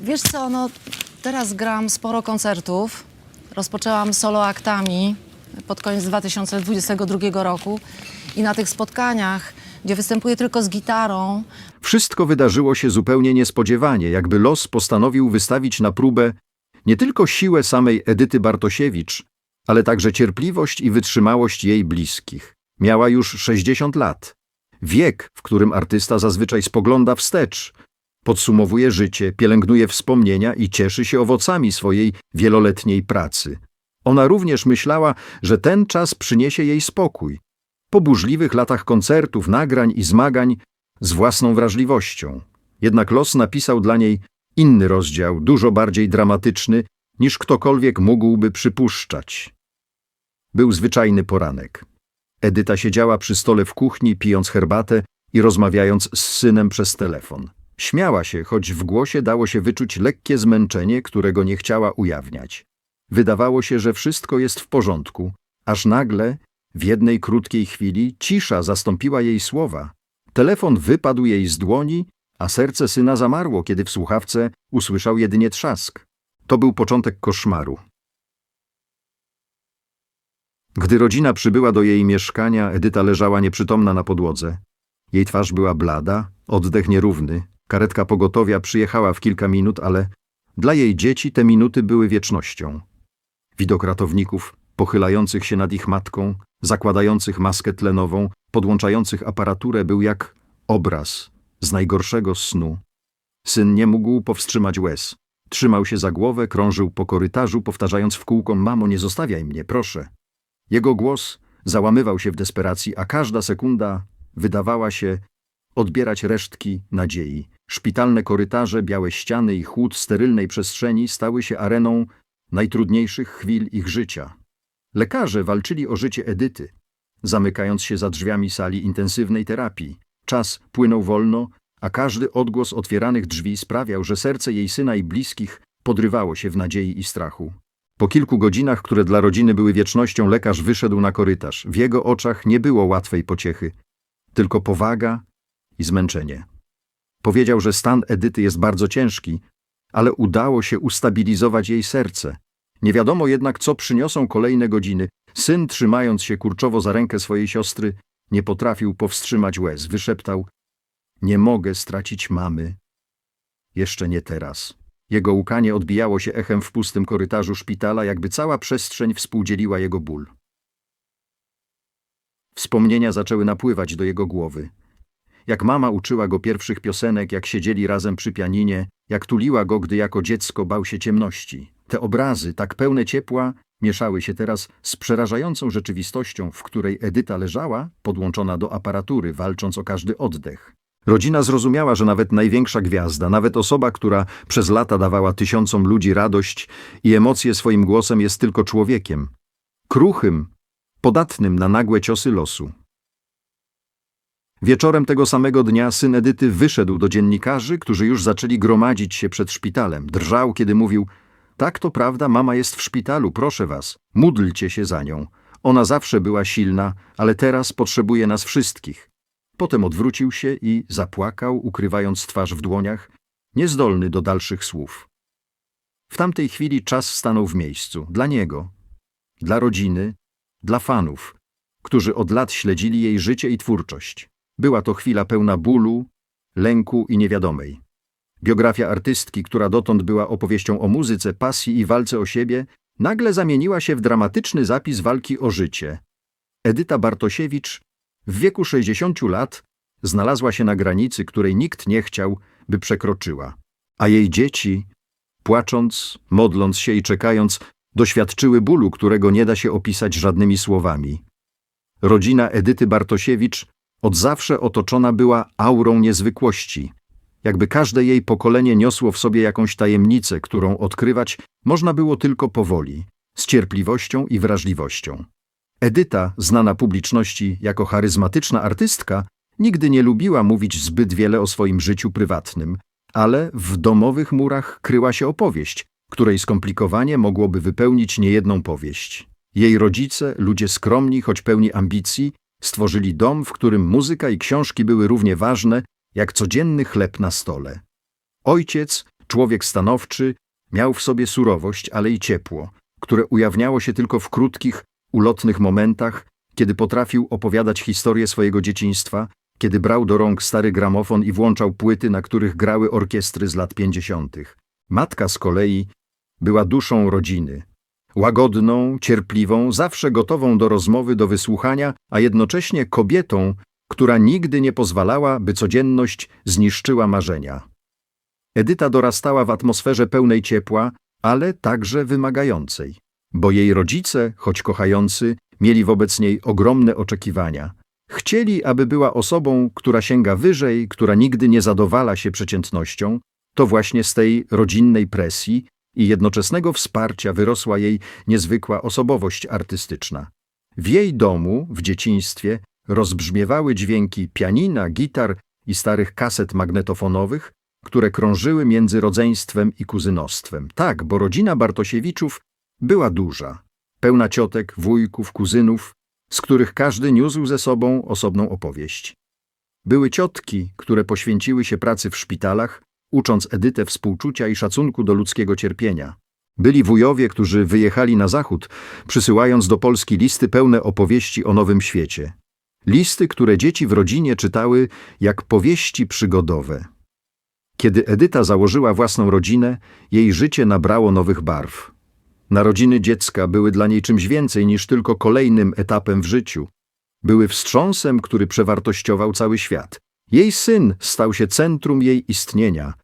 Wiesz co, no teraz gram sporo koncertów. Rozpoczęłam solo aktami pod koniec 2022 roku i na tych spotkaniach, gdzie występuję tylko z gitarą, Wszystko wydarzyło się zupełnie niespodziewanie, jakby los postanowił wystawić na próbę nie tylko siłę samej Edyty Bartosiewicz, ale także cierpliwość i wytrzymałość jej bliskich. Miała już 60 lat. Wiek, w którym artysta zazwyczaj spogląda wstecz, podsumowuje życie, pielęgnuje wspomnienia i cieszy się owocami swojej wieloletniej pracy. Ona również myślała, że ten czas przyniesie jej spokój. Po burzliwych latach koncertów, nagrań i zmagań z własną wrażliwością. Jednak los napisał dla niej inny rozdział, dużo bardziej dramatyczny, niż ktokolwiek mógłby przypuszczać. Był zwyczajny poranek. Edyta siedziała przy stole w kuchni, pijąc herbatę i rozmawiając z synem przez telefon. Śmiała się, choć w głosie dało się wyczuć lekkie zmęczenie, którego nie chciała ujawniać. Wydawało się, że wszystko jest w porządku, aż nagle, w jednej krótkiej chwili, cisza zastąpiła jej słowa. Telefon wypadł jej z dłoni, a serce syna zamarło, kiedy w słuchawce usłyszał jedynie trzask. To był początek koszmaru. Gdy rodzina przybyła do jej mieszkania, Edyta leżała nieprzytomna na podłodze. Jej twarz była blada, oddech nierówny. Karetka pogotowia przyjechała w kilka minut, ale dla jej dzieci te minuty były wiecznością. Widok ratowników, pochylających się nad ich matką, zakładających maskę tlenową, podłączających aparaturę, był jak obraz z najgorszego snu. Syn nie mógł powstrzymać łez. Trzymał się za głowę, krążył po korytarzu, powtarzając w kółko: Mamo, nie zostawiaj mnie, proszę. Jego głos załamywał się w desperacji, a każda sekunda wydawała się odbierać resztki nadziei. Szpitalne korytarze, białe ściany i chłód sterylnej przestrzeni stały się areną najtrudniejszych chwil ich życia. Lekarze walczyli o życie Edyty, zamykając się za drzwiami sali intensywnej terapii. Czas płynął wolno, a każdy odgłos otwieranych drzwi sprawiał, że serce jej syna i bliskich podrywało się w nadziei i strachu. Po kilku godzinach, które dla rodziny były wiecznością, lekarz wyszedł na korytarz. W jego oczach nie było łatwej pociechy, tylko powaga i zmęczenie. Powiedział, że stan Edyty jest bardzo ciężki, ale udało się ustabilizować jej serce. Nie wiadomo jednak, co przyniosą kolejne godziny. Syn, trzymając się kurczowo za rękę swojej siostry, nie potrafił powstrzymać łez. Wyszeptał: Nie mogę stracić mamy. Jeszcze nie teraz. Jego łkanie odbijało się echem w pustym korytarzu szpitala, jakby cała przestrzeń współdzieliła jego ból. Wspomnienia zaczęły napływać do jego głowy. Jak mama uczyła go pierwszych piosenek, jak siedzieli razem przy pianinie, jak tuliła go, gdy jako dziecko bał się ciemności. Te obrazy, tak pełne ciepła, mieszały się teraz z przerażającą rzeczywistością, w której Edyta leżała, podłączona do aparatury, walcząc o każdy oddech. Rodzina zrozumiała, że nawet największa gwiazda, nawet osoba, która przez lata dawała tysiącom ludzi radość i emocje swoim głosem, jest tylko człowiekiem. Kruchym, podatnym na nagłe ciosy losu. Wieczorem tego samego dnia syn Edyty wyszedł do dziennikarzy, którzy już zaczęli gromadzić się przed szpitalem. Drżał, kiedy mówił: Tak, to prawda, mama jest w szpitalu, proszę was, módlcie się za nią. Ona zawsze była silna, ale teraz potrzebuje nas wszystkich. Potem odwrócił się i zapłakał, ukrywając twarz w dłoniach, niezdolny do dalszych słów. W tamtej chwili czas stanął w miejscu dla niego, dla rodziny, dla fanów, którzy od lat śledzili jej życie i twórczość. Była to chwila pełna bólu, lęku i niewiadomej. Biografia artystki, która dotąd była opowieścią o muzyce, pasji i walce o siebie, nagle zamieniła się w dramatyczny zapis walki o życie. Edyta Bartosiewicz w wieku 60 lat znalazła się na granicy, której nikt nie chciał, by przekroczyła. A jej dzieci, płacząc, modląc się i czekając, doświadczyły bólu, którego nie da się opisać żadnymi słowami. Rodzina Edyty Bartosiewicz od zawsze otoczona była aurą niezwykłości. Jakby każde jej pokolenie niosło w sobie jakąś tajemnicę, którą odkrywać można było tylko powoli, z cierpliwością i wrażliwością. Edyta, znana publiczności jako charyzmatyczna artystka, nigdy nie lubiła mówić zbyt wiele o swoim życiu prywatnym, ale w domowych murach kryła się opowieść, której skomplikowanie mogłoby wypełnić niejedną powieść. Jej rodzice, ludzie skromni, choć pełni ambicji, stworzyli dom, w którym muzyka i książki były równie ważne jak codzienny chleb na stole. Ojciec, człowiek stanowczy, miał w sobie surowość, ale i ciepło, które ujawniało się tylko w krótkich, ulotnych momentach, kiedy potrafił opowiadać historię swojego dzieciństwa, kiedy brał do rąk stary gramofon i włączał płyty, na których grały orkiestry z lat pięćdziesiątych. Matka z kolei była duszą rodziny. Łagodną, cierpliwą, zawsze gotową do rozmowy, do wysłuchania, a jednocześnie kobietą, która nigdy nie pozwalała, by codzienność zniszczyła marzenia. Edyta dorastała w atmosferze pełnej ciepła, ale także wymagającej, bo jej rodzice, choć kochający, mieli wobec niej ogromne oczekiwania. Chcieli, aby była osobą, która sięga wyżej, która nigdy nie zadowala się przeciętnością. To właśnie z tej rodzinnej presji i jednoczesnego wsparcia wyrosła jej niezwykła osobowość artystyczna. W jej domu, w dzieciństwie, rozbrzmiewały dźwięki pianina, gitar i starych kaset magnetofonowych, które krążyły między rodzeństwem i kuzynostwem. Tak, bo rodzina Bartosiewiczów była duża, pełna ciotek, wujków, kuzynów, z których każdy niósł ze sobą osobną opowieść. Były ciotki, które poświęciły się pracy w szpitalach, ucząc Edytę współczucia i szacunku do ludzkiego cierpienia. Byli wujowie, którzy wyjechali na zachód, przysyłając do Polski listy pełne opowieści o nowym świecie. Listy, które dzieci w rodzinie czytały jak powieści przygodowe. Kiedy Edyta założyła własną rodzinę, jej życie nabrało nowych barw. Narodziny dziecka były dla niej czymś więcej niż tylko kolejnym etapem w życiu. Były wstrząsem, który przewartościował cały świat. Jej syn stał się centrum jej istnienia,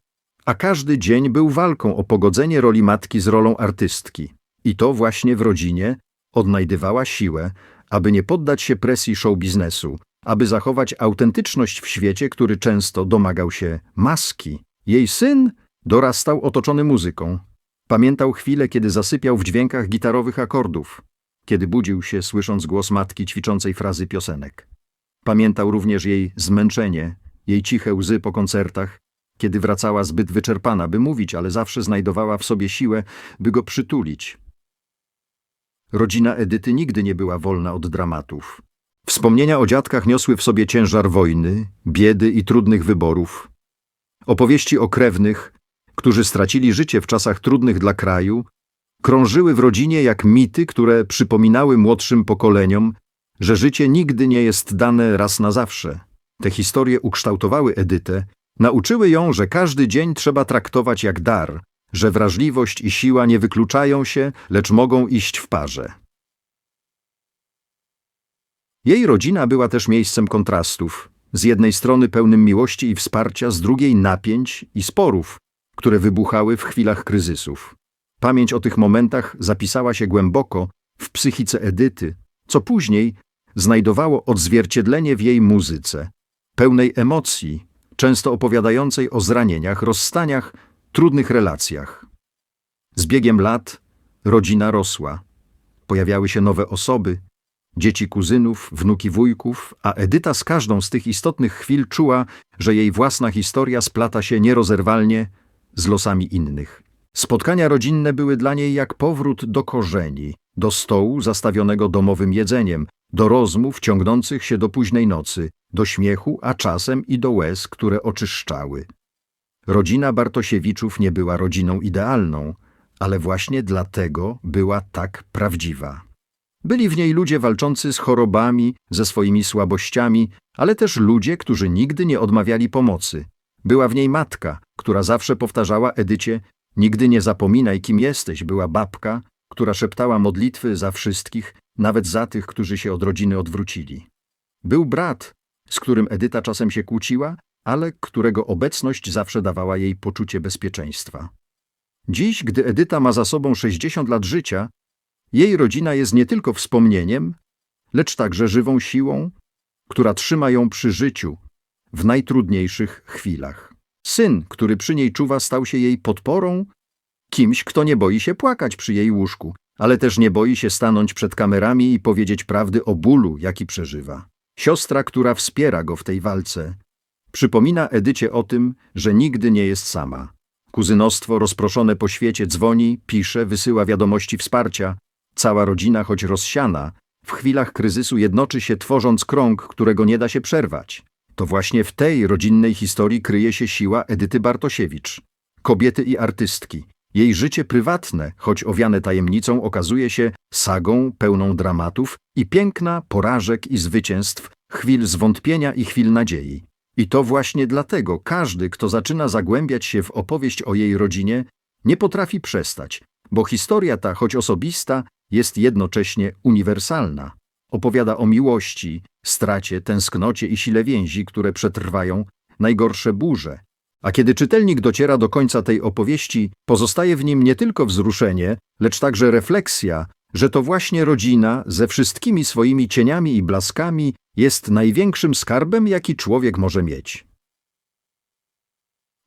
a każdy dzień był walką o pogodzenie roli matki z rolą artystki. I to właśnie w rodzinie odnajdywała siłę, aby nie poddać się presji show biznesu, aby zachować autentyczność w świecie, który często domagał się maski. Jej syn dorastał otoczony muzyką. Pamiętał chwilę, kiedy zasypiał w dźwiękach gitarowych akordów, kiedy budził się, słysząc głos matki ćwiczącej frazy piosenek. Pamiętał również jej zmęczenie, jej ciche łzy po koncertach, kiedy wracała zbyt wyczerpana, by mówić, ale zawsze znajdowała w sobie siłę, by go przytulić. Rodzina Edyty nigdy nie była wolna od dramatów. Wspomnienia o dziadkach niosły w sobie ciężar wojny, biedy i trudnych wyborów. Opowieści o krewnych, którzy stracili życie w czasach trudnych dla kraju, krążyły w rodzinie jak mity, które przypominały młodszym pokoleniom, że życie nigdy nie jest dane raz na zawsze. Te historie ukształtowały Edytę, nauczyły ją, że każdy dzień trzeba traktować jak dar, że wrażliwość i siła nie wykluczają się, lecz mogą iść w parze. Jej rodzina była też miejscem kontrastów. Z jednej strony pełnym miłości i wsparcia, z drugiej napięć i sporów, które wybuchały w chwilach kryzysów. Pamięć o tych momentach zapisała się głęboko w psychice Edyty, co później znajdowało odzwierciedlenie w jej muzyce, pełnej emocji, często opowiadającej o zranieniach, rozstaniach, trudnych relacjach. Z biegiem lat rodzina rosła. Pojawiały się nowe osoby, dzieci kuzynów, wnuki wujków, a Edyta z każdą z tych istotnych chwil czuła, że jej własna historia splata się nierozerwalnie z losami innych. Spotkania rodzinne były dla niej jak powrót do korzeni, do stołu zastawionego domowym jedzeniem, do rozmów ciągnących się do późnej nocy, do śmiechu, a czasem i do łez, które oczyszczały. Rodzina Bartosiewiczów nie była rodziną idealną, ale właśnie dlatego była tak prawdziwa. Byli w niej ludzie walczący z chorobami, ze swoimi słabościami, ale też ludzie, którzy nigdy nie odmawiali pomocy. Była w niej matka, która zawsze powtarzała Edycie: Nigdy nie zapominaj, kim jesteś. Była babka, która szeptała modlitwy za wszystkich, nawet za tych, którzy się od rodziny odwrócili. Był brat, z którym Edyta czasem się kłóciła, ale którego obecność zawsze dawała jej poczucie bezpieczeństwa. Dziś, gdy Edyta ma za sobą 60 lat życia, jej rodzina jest nie tylko wspomnieniem, lecz także żywą siłą, która trzyma ją przy życiu w najtrudniejszych chwilach. Syn, który przy niej czuwa, stał się jej podporą, kimś, kto nie boi się płakać przy jej łóżku, ale też nie boi się stanąć przed kamerami i powiedzieć prawdy o bólu, jaki przeżywa. Siostra, która wspiera go w tej walce, przypomina Edycie o tym, że nigdy nie jest sama. Kuzynostwo rozproszone po świecie dzwoni, pisze, wysyła wiadomości wsparcia. Cała rodzina, choć rozsiana, w chwilach kryzysu jednoczy się, tworząc krąg, którego nie da się przerwać. To właśnie w tej rodzinnej historii kryje się siła Edyty Bartosiewicz. kobiety i artystki. Jej życie prywatne, choć owiane tajemnicą, okazuje się sagą pełną dramatów i piękna porażek i zwycięstw, chwil zwątpienia i chwil nadziei. I to właśnie dlatego każdy, kto zaczyna zagłębiać się w opowieść o jej rodzinie, nie potrafi przestać, bo historia ta, choć osobista, jest jednocześnie uniwersalna. Opowiada o miłości, stracie, tęsknocie i sile więzi, które przetrwają najgorsze burze. A kiedy czytelnik dociera do końca tej opowieści, pozostaje w nim nie tylko wzruszenie, lecz także refleksja, że to właśnie rodzina ze wszystkimi swoimi cieniami i blaskami jest największym skarbem, jaki człowiek może mieć.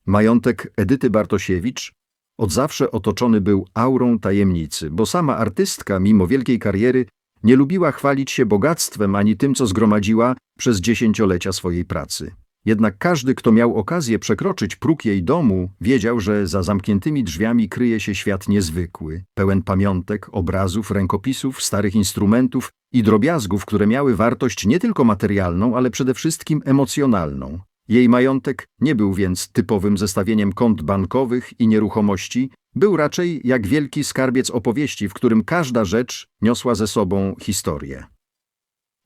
Majątek Edyty Bartosiewicz od zawsze otoczony był aurą tajemnicy, bo sama artystka, mimo wielkiej kariery, nie lubiła chwalić się bogactwem ani tym, co zgromadziła przez dziesięciolecia swojej pracy. Jednak każdy, kto miał okazję przekroczyć próg jej domu, wiedział, że za zamkniętymi drzwiami kryje się świat niezwykły, pełen pamiątek, obrazów, rękopisów, starych instrumentów i drobiazgów, które miały wartość nie tylko materialną, ale przede wszystkim emocjonalną. Jej majątek nie był więc typowym zestawieniem kont bankowych i nieruchomości, był raczej jak wielki skarbiec opowieści, w którym każda rzecz niosła ze sobą historię.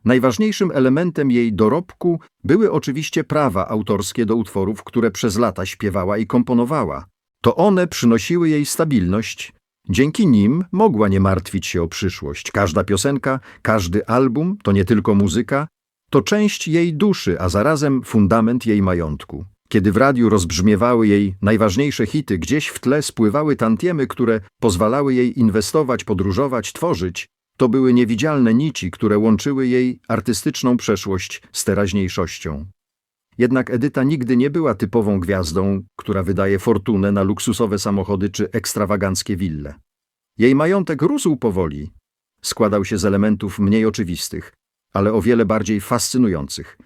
Najważniejszym elementem jej dorobku były oczywiście prawa autorskie do utworów, które przez lata śpiewała i komponowała. To one przynosiły jej stabilność. Dzięki nim mogła nie martwić się o przyszłość. Każda piosenka, każdy album to nie tylko muzyka, to część jej duszy, a zarazem fundament jej majątku. Kiedy w radiu rozbrzmiewały jej najważniejsze hity, gdzieś w tle spływały tantiemy, które pozwalały jej inwestować, podróżować, tworzyć, to były niewidzialne nici, które łączyły jej artystyczną przeszłość z teraźniejszością. Jednak Edyta nigdy nie była typową gwiazdą, która wydaje fortunę na luksusowe samochody czy ekstrawaganckie wille. Jej majątek rósł powoli. Składał się z elementów mniej oczywistych, ale o wiele bardziej fascynujących.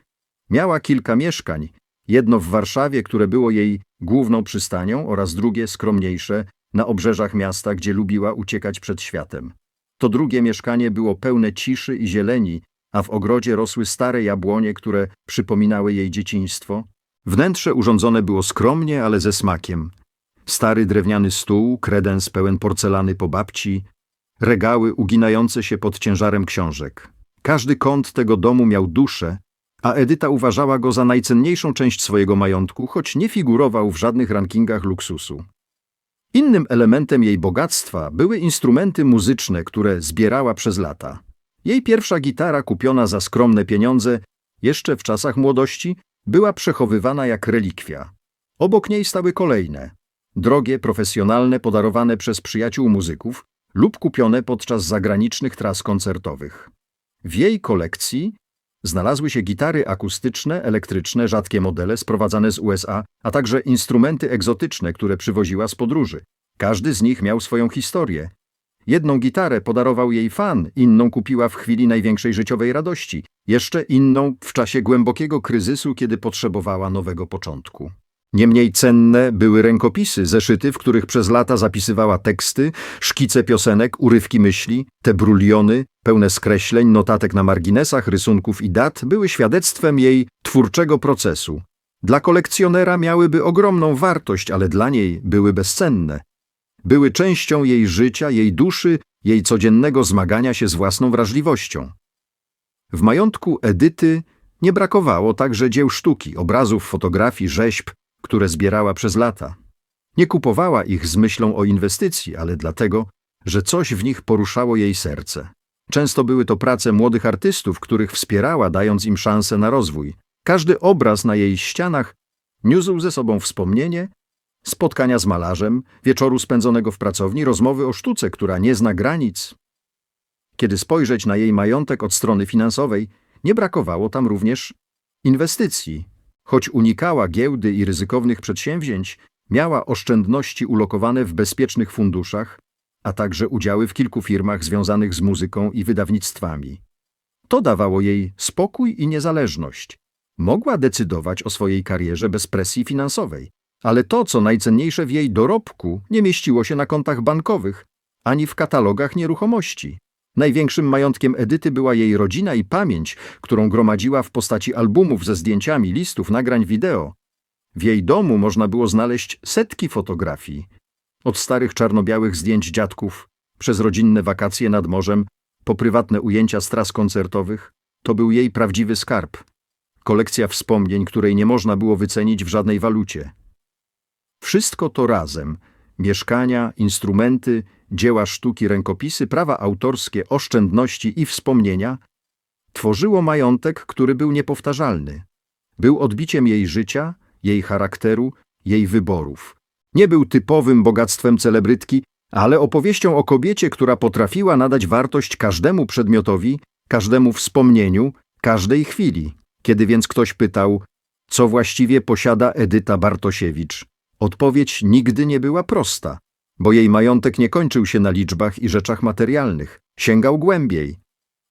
Miała kilka mieszkań, jedno w Warszawie, które było jej główną przystanią oraz drugie, skromniejsze, na obrzeżach miasta, gdzie lubiła uciekać przed światem. To drugie mieszkanie było pełne ciszy i zieleni, a w ogrodzie rosły stare jabłonie, które przypominały jej dzieciństwo. Wnętrze urządzone było skromnie, ale ze smakiem. Stary drewniany stół, kredens pełen porcelany po babci, regały uginające się pod ciężarem książek. Każdy kąt tego domu miał duszę, a Edyta uważała go za najcenniejszą część swojego majątku, choć nie figurował w żadnych rankingach luksusu. Innym elementem jej bogactwa były instrumenty muzyczne, które zbierała przez lata. Jej pierwsza gitara, kupiona za skromne pieniądze, jeszcze w czasach młodości, była przechowywana jak relikwia. Obok niej stały kolejne, drogie, profesjonalne, podarowane przez przyjaciół muzyków lub kupione podczas zagranicznych tras koncertowych. W jej kolekcji znalazły się gitary akustyczne, elektryczne, rzadkie modele sprowadzane z USA, a także instrumenty egzotyczne, które przywoziła z podróży. Każdy z nich miał swoją historię. Jedną gitarę podarował jej fan, inną kupiła w chwili największej życiowej radości, jeszcze inną w czasie głębokiego kryzysu, kiedy potrzebowała nowego początku. Niemniej cenne były rękopisy, zeszyty, w których przez lata zapisywała teksty, szkice piosenek, urywki myśli, te bruliony, pełne skreśleń, notatek na marginesach, rysunków i dat, były świadectwem jej twórczego procesu. Dla kolekcjonera miałyby ogromną wartość, ale dla niej były bezcenne. Były częścią jej życia, jej duszy, jej codziennego zmagania się z własną wrażliwością. W majątku Edyty nie brakowało także dzieł sztuki, obrazów, fotografii, rzeźb, które zbierała przez lata. Nie kupowała ich z myślą o inwestycji, ale dlatego, że coś w nich poruszało jej serce. Często były to prace młodych artystów, których wspierała, dając im szansę na rozwój. Każdy obraz na jej ścianach niósł ze sobą wspomnienie, spotkania z malarzem, wieczoru spędzonego w pracowni, rozmowy o sztuce, która nie zna granic. Kiedy spojrzeć na jej majątek od strony finansowej, nie brakowało tam również inwestycji. Choć unikała giełdy i ryzykownych przedsięwzięć, miała oszczędności ulokowane w bezpiecznych funduszach, a także udziały w kilku firmach związanych z muzyką i wydawnictwami. To dawało jej spokój i niezależność. Mogła decydować o swojej karierze bez presji finansowej, ale to, co najcenniejsze w jej dorobku, nie mieściło się na kontach bankowych ani w katalogach nieruchomości. Największym majątkiem Edyty była jej rodzina i pamięć, którą gromadziła w postaci albumów ze zdjęciami, listów, nagrań wideo. W jej domu można było znaleźć setki fotografii. Od starych czarno-białych zdjęć dziadków, przez rodzinne wakacje nad morzem, po prywatne ujęcia z tras koncertowych, to był jej prawdziwy skarb. Kolekcja wspomnień, której nie można było wycenić w żadnej walucie. Wszystko to razem mieszkania, instrumenty, dzieła sztuki, rękopisy, prawa autorskie, oszczędności i wspomnienia tworzyło majątek, który był niepowtarzalny. Był odbiciem jej życia, jej charakteru, jej wyborów. Nie był typowym bogactwem celebrytki, ale opowieścią o kobiecie, która potrafiła nadać wartość każdemu przedmiotowi, każdemu wspomnieniu, każdej chwili. Kiedy więc ktoś pytał, co właściwie posiada Edyta Bartosiewicz, odpowiedź nigdy nie była prosta, bo jej majątek nie kończył się na liczbach i rzeczach materialnych, sięgał głębiej.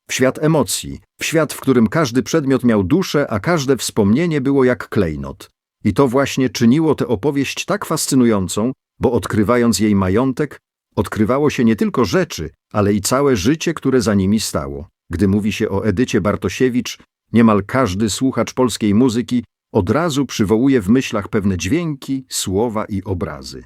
W świat emocji, w świat, w którym każdy przedmiot miał duszę, a każde wspomnienie było jak klejnot. I to właśnie czyniło tę opowieść tak fascynującą, bo odkrywając jej majątek, odkrywało się nie tylko rzeczy, ale i całe życie, które za nimi stało. Gdy mówi się o Edycie Bartosiewicz, niemal każdy słuchacz polskiej muzyki od razu przywołuje w myślach pewne dźwięki, słowa i obrazy.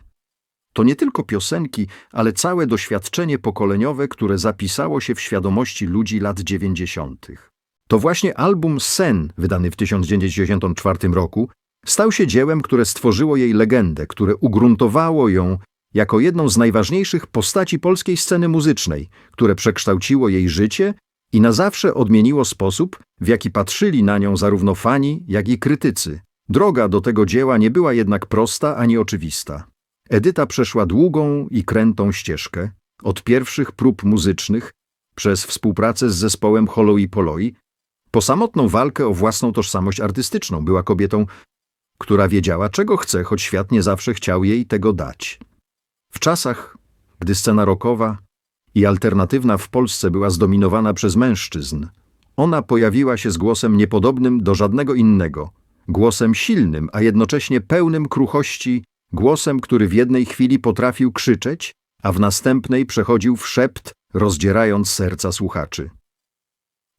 To nie tylko piosenki, ale całe doświadczenie pokoleniowe, które zapisało się w świadomości ludzi lat dziewięćdziesiątych. To właśnie album Sen, wydany w 1994 roku, stał się dziełem, które stworzyło jej legendę, które ugruntowało ją jako jedną z najważniejszych postaci polskiej sceny muzycznej, które przekształciło jej życie i na zawsze odmieniło sposób, w jaki patrzyli na nią zarówno fani, jak i krytycy. Droga do tego dzieła nie była jednak prosta ani oczywista. Edyta przeszła długą i krętą ścieżkę, od pierwszych prób muzycznych, przez współpracę z zespołem Holoi Poloi, po samotną walkę o własną tożsamość artystyczną. Była kobietą, która wiedziała, czego chce, choć świat nie zawsze chciał jej tego dać. W czasach, gdy scena rockowa i alternatywna w Polsce była zdominowana przez mężczyzn, ona pojawiła się z głosem niepodobnym do żadnego innego, głosem silnym, a jednocześnie pełnym kruchości, głosem, który w jednej chwili potrafił krzyczeć, a w następnej przechodził w szept, rozdzierając serca słuchaczy.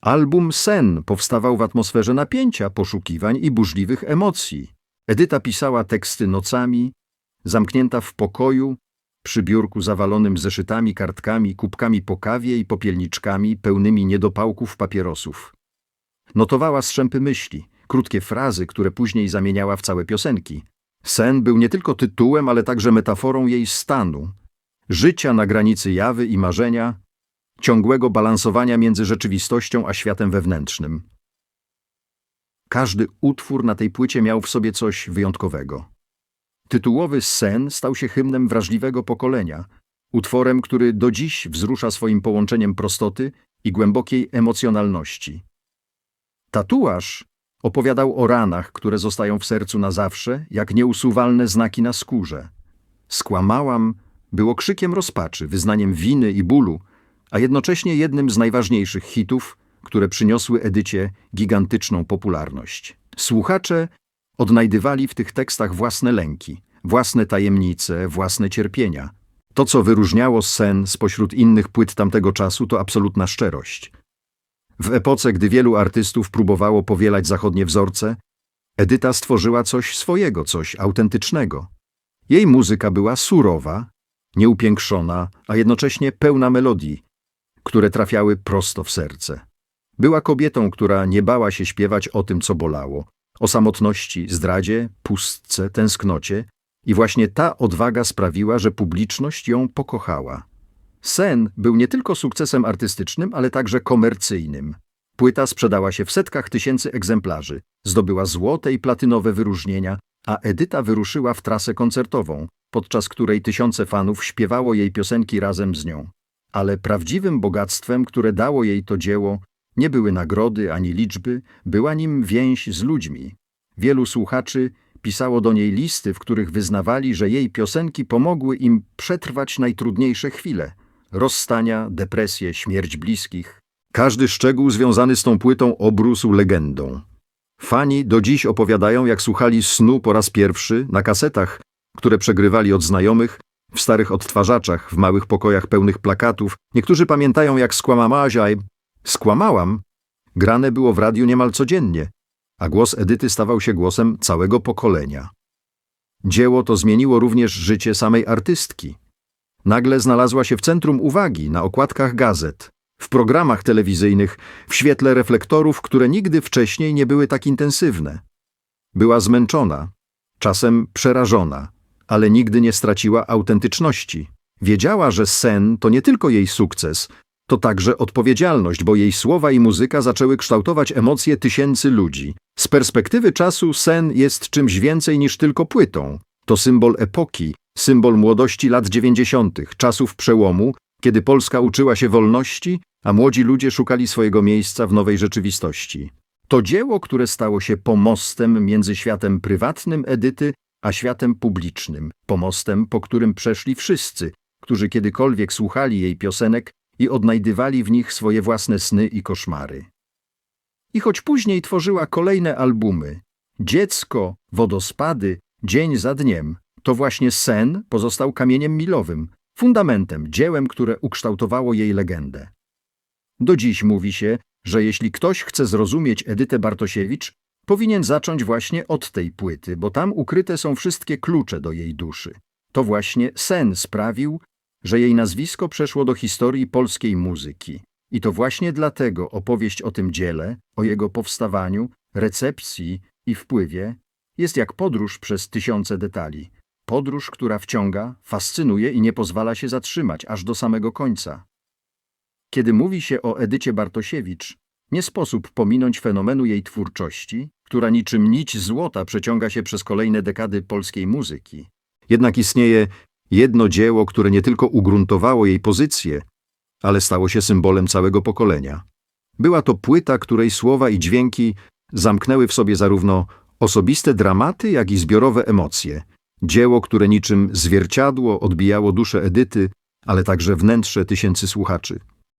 Album Sen powstawał w atmosferze napięcia, poszukiwań i burzliwych emocji. Edyta pisała teksty nocami, zamknięta w pokoju, przy biurku zawalonym zeszytami, kartkami, kubkami po kawie i popielniczkami pełnymi niedopałków papierosów. Notowała strzępy myśli, krótkie frazy, które później zamieniała w całe piosenki. Sen był nie tylko tytułem, ale także metaforą jej stanu, życia na granicy jawy i marzenia, ciągłego balansowania między rzeczywistością a światem wewnętrznym. Każdy utwór na tej płycie miał w sobie coś wyjątkowego. Tytułowy Sen stał się hymnem wrażliwego pokolenia, utworem, który do dziś wzrusza swoim połączeniem prostoty i głębokiej emocjonalności. Tatuaż opowiadał o ranach, które zostają w sercu na zawsze, jak nieusuwalne znaki na skórze. Skłamałam było krzykiem rozpaczy, wyznaniem winy i bólu, a jednocześnie jednym z najważniejszych hitów, które przyniosły Edycie gigantyczną popularność. Słuchacze odnajdywali w tych tekstach własne lęki, własne tajemnice, własne cierpienia. To, co wyróżniało sen spośród innych płyt tamtego czasu, to absolutna szczerość. W epoce, gdy wielu artystów próbowało powielać zachodnie wzorce, Edyta stworzyła coś swojego, coś autentycznego. Jej muzyka była surowa, nieupiększona, a jednocześnie pełna melodii, które trafiały prosto w serce. Była kobietą, która nie bała się śpiewać o tym, co bolało, o samotności, zdradzie, pustce, tęsknocie i właśnie ta odwaga sprawiła, że publiczność ją pokochała. Sen był nie tylko sukcesem artystycznym, ale także komercyjnym. Płyta sprzedała się w setkach tysięcy egzemplarzy, zdobyła złote i platynowe wyróżnienia, a Edyta wyruszyła w trasę koncertową, podczas której tysiące fanów śpiewało jej piosenki razem z nią. Ale prawdziwym bogactwem, które dało jej to dzieło, nie były nagrody ani liczby, była nim więź z ludźmi. Wielu słuchaczy pisało do niej listy, w których wyznawali, że jej piosenki pomogły im przetrwać najtrudniejsze chwile rozstania, depresje, śmierć bliskich. Każdy szczegół związany z tą płytą obrósł legendą. Fani do dziś opowiadają, jak słuchali snu po raz pierwszy na kasetach, które przegrywali od znajomych, w starych odtwarzaczach, w małych pokojach pełnych plakatów. Niektórzy pamiętają, jak skłamała Skłamałam. Grane było w radiu niemal codziennie, a głos Edyty stawał się głosem całego pokolenia. Dzieło to zmieniło również życie samej artystki. Nagle znalazła się w centrum uwagi, na okładkach gazet, w programach telewizyjnych, w świetle reflektorów, które nigdy wcześniej nie były tak intensywne. Była zmęczona, czasem przerażona, ale nigdy nie straciła autentyczności. Wiedziała, że sen to nie tylko jej sukces, to także odpowiedzialność, bo jej słowa i muzyka zaczęły kształtować emocje tysięcy ludzi. Z perspektywy czasu sen jest czymś więcej niż tylko płytą. To symbol epoki, symbol młodości lat dziewięćdziesiątych, czasów przełomu, kiedy Polska uczyła się wolności, a młodzi ludzie szukali swojego miejsca w nowej rzeczywistości. To dzieło, które stało się pomostem między światem prywatnym Edyty a światem publicznym, pomostem, po którym przeszli wszyscy, którzy kiedykolwiek słuchali jej piosenek i odnajdywali w nich swoje własne sny i koszmary. I choć później tworzyła kolejne albumy, Dziecko, Wodospady, Dzień za dniem, to właśnie sen pozostał kamieniem milowym, fundamentem, dziełem, które ukształtowało jej legendę. Do dziś mówi się, że jeśli ktoś chce zrozumieć Edytę Bartosiewicz, powinien zacząć właśnie od tej płyty, bo tam ukryte są wszystkie klucze do jej duszy. To właśnie sen sprawił, że jej nazwisko przeszło do historii polskiej muzyki. I to właśnie dlatego opowieść o tym dziele, o jego powstawaniu, recepcji i wpływie jest jak podróż przez tysiące detali. Podróż, która wciąga, fascynuje i nie pozwala się zatrzymać aż do samego końca. Kiedy mówi się o Edycie Bartosiewicz, nie sposób pominąć fenomenu jej twórczości, która niczym nić złota przeciąga się przez kolejne dekady polskiej muzyki. Jednak istnieje jedno dzieło, które nie tylko ugruntowało jej pozycję, ale stało się symbolem całego pokolenia. Była to płyta, której słowa i dźwięki zamknęły w sobie zarówno osobiste dramaty, jak i zbiorowe emocje. Dzieło, które niczym zwierciadło odbijało duszę Edyty, ale także wnętrze tysięcy słuchaczy.